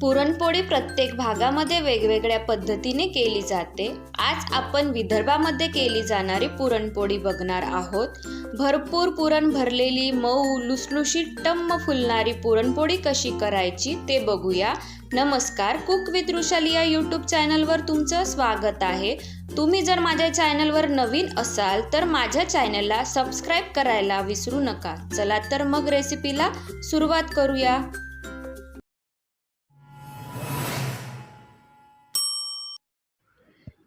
पुरणपोळी प्रत्येक भागामध्ये वेगवेगळ्या पद्धतीने केली जाते. आज आपण विदर्भामध्ये केली जाणारी पुरणपोळी बघणार आहोत. भरपूर पुरण भरलेली मऊ लुसलुशीत टम्म फुलणारी पुरणपोळी कशी करायची ते बघूया. नमस्कार कुक विथ रुशाली या यूट्यूब चॅनलवर तुमचं स्वागत आहे. तुम्ही जर माझ्या चॅनलवर नवीन असाल तर माझ्या चॅनलला सबस्क्राईब करायला विसरू नका. चला तर मग रेसिपीला सुरुवात करूया.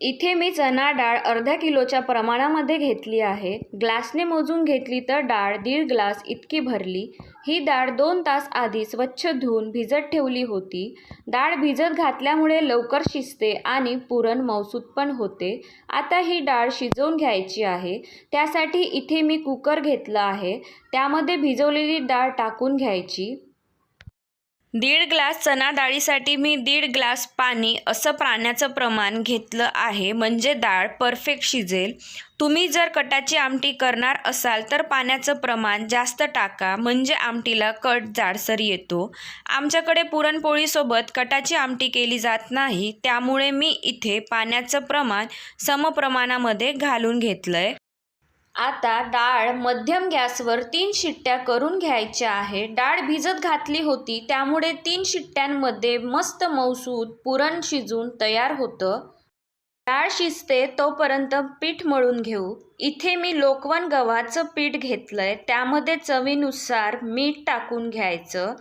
इथे मी चणा डाळ अर्ध्या किलोच्या प्रमाणामध्ये घेतली आहे. ग्लासने मोजून घेतली तर डाळ दीड ग्लास इतकी भरली. ही डाळ दोन तास आधी स्वच्छ धुवून भिजत ठेवली होती. डाळ भिजत घातल्यामुळे लवकर शिजते आणि पुरण मौसूद पण होते. आता ही डाळ शिजवून घ्यायची आहे. त्यासाठी इथे मी कुकर घेतला आहे. त्यामध्ये भिजवलेली डाळ टाकून घ्यायची. दीड ग्लास चणा डाळीसाठी मी दीड ग्लास पाणी असं पाण्याचं प्रमाण घेतलं आहे म्हणजे डाळ परफेक्ट शिजेल. तुम्ही जर कटाची आमटी करणार असाल तर पाण्याचं प्रमाण जास्त टाका म्हणजे आमटीला कट जाडसर येतो. आमच्याकडे पुरणपोळीसोबत कटाची आमटी केली जात नाही त्यामुळे मी इथे पाण्याचं प्रमाण समप्रमाणामध्ये घालून घेतलं आहे आता डाळ मध्यम गॅसवर तीन शिट्ट्या करून घ्यायच्या आहे. डाळ भिजत घातली होती त्यामुळे तीन शिट्ट्यांमध्ये मस्त मौसूद पुरण शिजून तयार होतं. डाळ शिजते तोपर्यंत पीठ मळून घेऊ. इथे मी लोकवन गव्हाचं पीठ घेतलंय त्यामध्ये चवीनुसार मीठ टाकून घ्यायचं.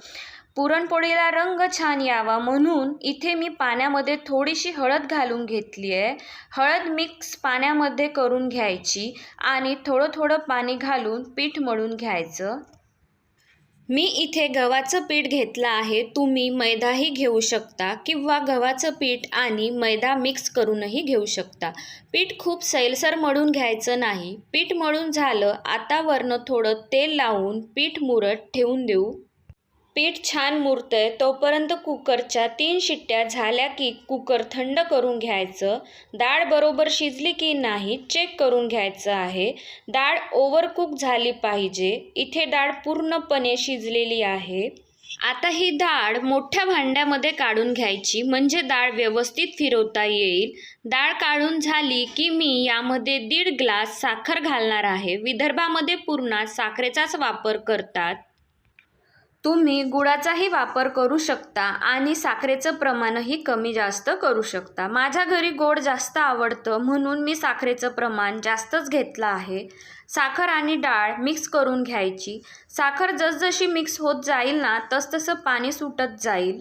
पुरणपोळीला रंग छान यावा म्हणून इथे मी पाण्यामध्ये थोडीशी हळद घालून घेतली आहे. हळद मिक्स पाण्यामध्ये करून घ्यायची आणि थोडं थोडं पाणी घालून पीठ मळून घ्यायचं. मी इथे गव्हाचं पीठ घेतलं आहे. तुम्ही मैदाही घेऊ शकता किंवा गव्हाचं पीठ आणि मैदा मिक्स करूनही घेऊ शकता. पीठ खूप सैलसर मळून घ्यायचं नाही. पीठ मळून झालं आता वरनं थोडं तेल लावून पीठ मुरत ठेवून देऊ. पीठ छान मुरतंय तोपर्यंत कुकरच्या तीन शिट्ट्या झाल्या की कुकर थंड करून घ्यायचं. डाळ बरोबर शिजली की नाही चेक करून घ्यायचं आहे. डाळ ओव्हरकुक झाली पाहिजे. इथे डाळ पूर्णपणे शिजलेली आहे. आता ही डाळ मोठ्या भांड्यामध्ये काढून घ्यायची म्हणजे डाळ व्यवस्थित फिरवता येईल. डाळ काढून झाली की मी यामध्ये दीड ग्लास साखर घालणार आहे. विदर्भामध्ये पूर्णात साखरेचाच वापर करतात. तुम्ही गुळाचाही वापर करू शकता आणि साखरेचं प्रमाणही कमी जास्त करू शकता. माझ्या घरी गोड जास्त आवडतं म्हणून मी साखरेचं प्रमाण जास्तच घेतलं आहे. साखर आणि डाळ मिक्स करून घ्यायची. साखर जसजशी मिक्स होत जाईल ना तसतसं पाणी सुटत जाईल.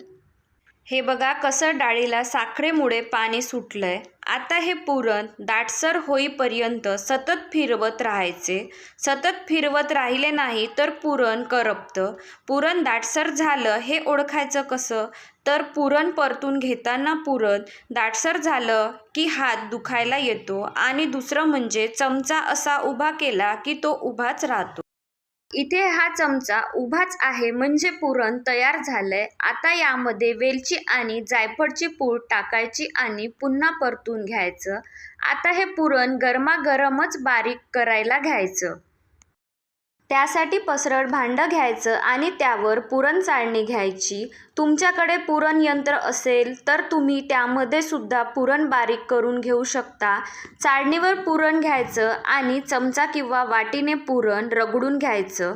हे बघा कसं डाळीला साखरेमुळे पाणी सुटलं आहे आता हे पुरण दाटसर होईपर्यंत सतत फिरवत राहायचे. सतत फिरवत राहिले नाही तर पुरण करपतं. पुरण दाटसर झालं हे ओळखायचं कसं? तर पुरण परतून घेताना पुरण दाटसर झालं की हात दुखायला येतो आणि दुसरं म्हणजे चमचा असा उभा केला की तो उभाच राहतो. इथे हा चमचा उभाच आहे म्हणजे पुरण तयार झालंय. आता यामध्ये वेलची आणि जायफळची पूड टाकायची आणि पुन्हा परतून घ्यायचं. आता हे पुरण गरमागरमच बारीक करायला घ्यायचं. त्यासाठी पसरट भांडं घ्यायचं आणि त्यावर पुरण चाळणी घ्यायची. तुमच्याकडे पुरण यंत्र असेल तर तुम्ही त्यामध्ये सुद्धा पुरण बारीक करून घेऊ शकता. चाळणीवर पुरण घ्यायचं आणि चमचा किंवा वाटीने पुरण रगडून घ्यायचं.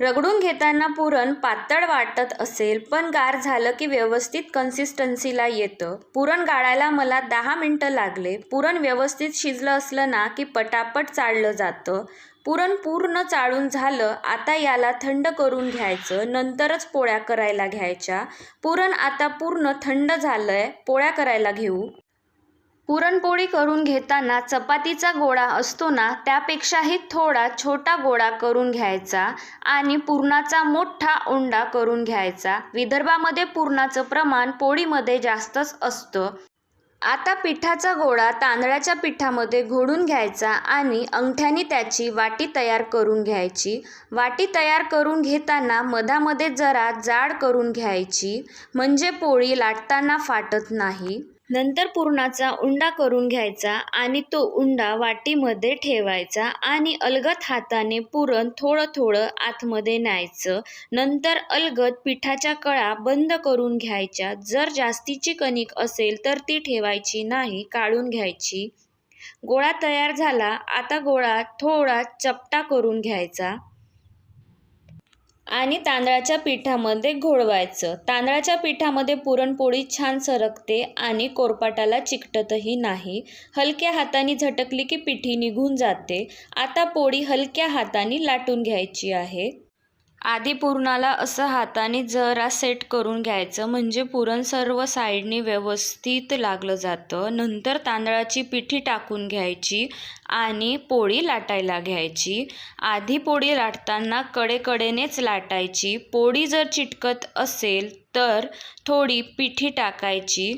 रगडून घेताना पुरण पातळ वाटत असेल पण गार झालं की व्यवस्थित कन्सिस्टन्सीला येतं. पुरण गाळायला मला दहा मिनटं लागले. पुरण व्यवस्थित शिजलं असलं ना की पटापट चाळलं जातं. पुरण पूर्ण चाळून झालं आता याला थंड करून घ्यायचं नंतरच पोळ्या करायला घ्यायच्या. पुरण आता पूर्ण थंड झालं आहे पोळ्या करायला घेऊ. पुरणपोळी करून घेताना चपातीचा गोळा असतो ना त्यापेक्षाही थोडा छोटा गोळा करून घ्यायचा आणि पुरणाचा मोठा उंडा करून घ्यायचा. विदर्भामध्ये पुरणाचं प्रमाण पोळीमध्ये जास्तच असतं. आता पिठाचा गोळा तांदळाच्या पिठामध्ये घोडून घ्यायचा आणि अंगठ्याने त्याची वाटी तयार करून घ्यायची. वाटी तयार करून घेताना मधामध्ये जरा जाड करून घ्यायची म्हणजे पोळी लाटताना फाटत नाही. नंतर पुरणाचा उंडा करून घ्यायचा आणि तो उंडा वाटीमध्ये ठेवायचा आणि अलगत हाताने पुरण थोडं थोडं आतमध्ये न्यायचं. नंतर अलगत पिठाच्या कळा बंद करून घ्यायच्या. जर जास्तीची कणिक असेल तर ती ठेवायची नाही काढून घ्यायची. गोळा तयार झाला. आता गोळा थोडा चपटा करून घ्यायचा. आणि तांदळाच्या पिठामध्ये घोळवायचं. तांदळाच्या पिठामध्ये पुरणपोळी छान सरकते आणि कोरपाटाला चिकटतही नाही. हलक्या हाताने झटकली की पिठी निघून जाते. आता पोळी हलक्या हाताने लाटून घ्यायची आहे. आधी पुरणाला असं हाताने जरा सेट करून घ्यायचं म्हणजे पुरण सर्व साईडने व्यवस्थित लागलं जातं. नंतर तांदळाची पिठी टाकून घ्यायची आणि पोळी लाटायला घ्यायची. आधी पोळी लाटताना कडेकडेनेच लाटायची. पोळी जर चिटकत असेल तर थोडी पिठी टाकायची.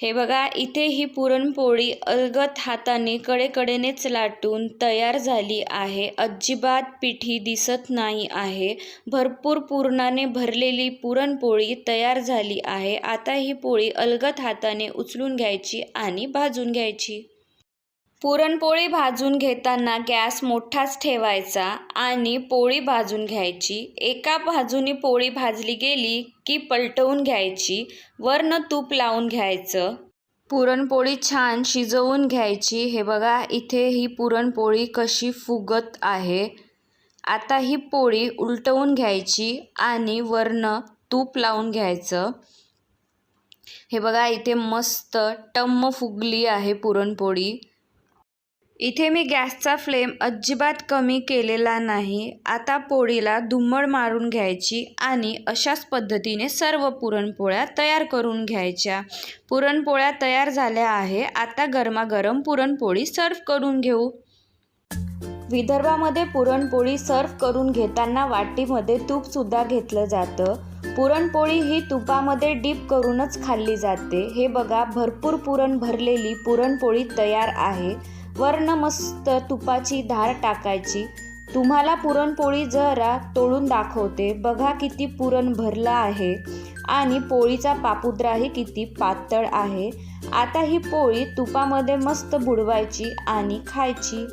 हे बघा इथे ही पुरणपोळी अलगत हाताने कडेकडेनेच लाटून तयार झाली आहे. अजिबात पिठी दिसत नाही आहे. भरपूर पूर्णाने भरलेली पुरणपोळी तयार झाली आहे. आता ही पोळी अलगत हाताने उचलून घ्यायची आणि भाजून घ्यायची. पुरणपोळी भाजून घेताना गॅस मोठाच ठेवायचा आणि पोळी भाजून घ्यायची. एका बाजूने पोळी भाजली गेली की पलटवून घ्यायची. वरनं तूप लावून घ्यायचं. पुरणपोळी छान शिजवून घ्यायची. हे बघा इथे ही पुरणपोळी कशी फुगत आहे. आता ही पोळी उलटवून घ्यायची आणि वरनं तूप लावून घ्यायचं. हे बघा इथे मस्त टम्म फुगली आहे पुरणपोळी. इथे मी गॅसचा फ्लेम अजिबात कमी केलेला नाही. आता पोळीला धुम्मड मारून घ्यायची आणि अशाच पद्धतीने सर्व पुरणपोळ्या तयार करून घ्यायच्या. पुरणपोळ्या तयार झाल्या आहे. आता गरमागरम पुरणपोळी सर्व करून घेऊ. विदर्भामध्ये पुरणपोळी सर्व करून घेताना वाटीमध्ये तूपसुद्धा घेतलं जातं. पुरणपोळी ही तुपामध्ये डीप करूनच खाल्ली जाते. हे बघा भरपूर पुरण भरलेली पुरणपोळी तयार आहे. वर्ण मस्त तुपाची धार टाकायची. तुम्हाला पुरणपोळी जरा तोडून दाखवते. बघा किती पुरण भरलं आहे. आणि पोळीचा पापुद्राही किती पातळ आहे. आता ही पोळी तुपामध्ये मस्त बुडवायची आणि खायची.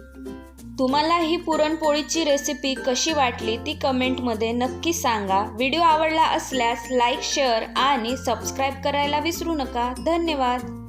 तुम्हाला ही पुरणपोळीची रेसिपी कशी वाटली ती कमेंटमध्ये नक्की सांगा. व्हिडिओ आवडला असल्यास लाईक शेअर आणि सबस्क्राईब करायला विसरू नका. धन्यवाद.